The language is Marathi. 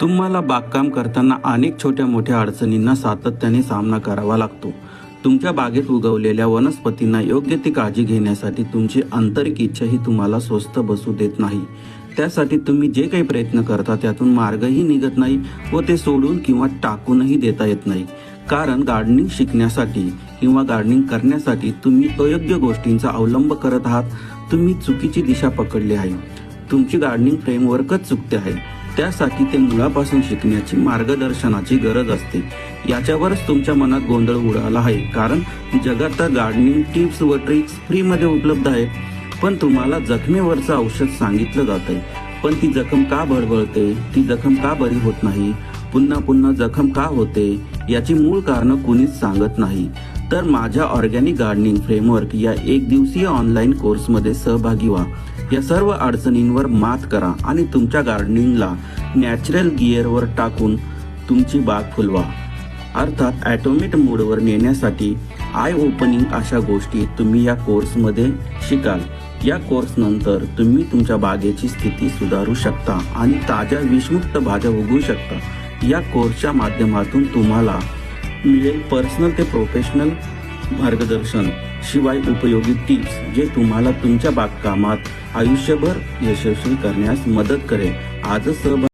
तुम्हाला बागकाम करताना अनेक छोट्या मोठ्या अडचणींना सातत्याने सामना करावा लागतो. तुमच्या बागेत उगवलेल्या वनस्पतींना योग्य ती काळजी घेण्यासाठी तुमची आंतरिक इच्छा ही तुम्हाला स्वस्त बसू देत नाही. त्यासाठी तुम्ही जे काही प्रयत्न करता त्यातून मार्गही निघत नाही व ते सोडून किंवा टाकूनही देता येत नाही. कारण गार्डनिंग शिकण्यासाठी किंवा गार्डनिंग करण्यासाठी तुम्ही अयोग्य गोष्टींचा अवलंब करत आहात. तुम्ही चुकीची दिशा पकडली आहे. तुमची गार्डनिंग फ्रेमवर्कच चुकते आहे. त्यासाठी ते मुळापासून शिकण्याची मार्गदर्शनाची गरज असते. याच्यावरच तुमच्या मनात गोंधळ उडाला आहे. कारण जगात गार्डनिंग टिप्स व ट्रिक्स फ्रीमध्ये उपलब्ध आहेत. पण तुम्हाला जखमेवरचं औषध सांगितलं जात आहे पण ती जखम का बळबळते? ती जखम का बरी होत नाही? पुन्हा पुन्हा जखम का होते? याची मूळ कारण कुणीच सांगत नाही. तर माझ्या ऑर्गॅनिक गार्डनिंग फ्रेमवर्क या एक दिवसीय ऑनलाईन कोर्समध्ये सहभागी व्हा. या सर्व अडचणींवर मात करा आणि तुमच्या गार्डनिंगला नॅचरल गिअरवर टाकून तुमची बाग फुलवा. अर्थात ॲटोमेट मोडवर नेण्यासाठी आय ओपनिंग अशा गोष्टी तुम्ही या कोर्समध्ये शिकाल. या कोर्स नंतर तुम्ही तुमच्या बागेची स्थिती सुधारू शकता आणि ताज्या विषमुक्त भाज्या उगवू शकता. या कोर्सच्या माध्यमातून तुम्हाला मिळेल पर्सनल ते प्रोफेशनल मार्गदर्शन शिवाय उपयोगी टिप्स जे तुम्हाला तुमच्या बागकामात आयुष्यभर यशस्वी करण्यास मदत करेल. आजच सहभाग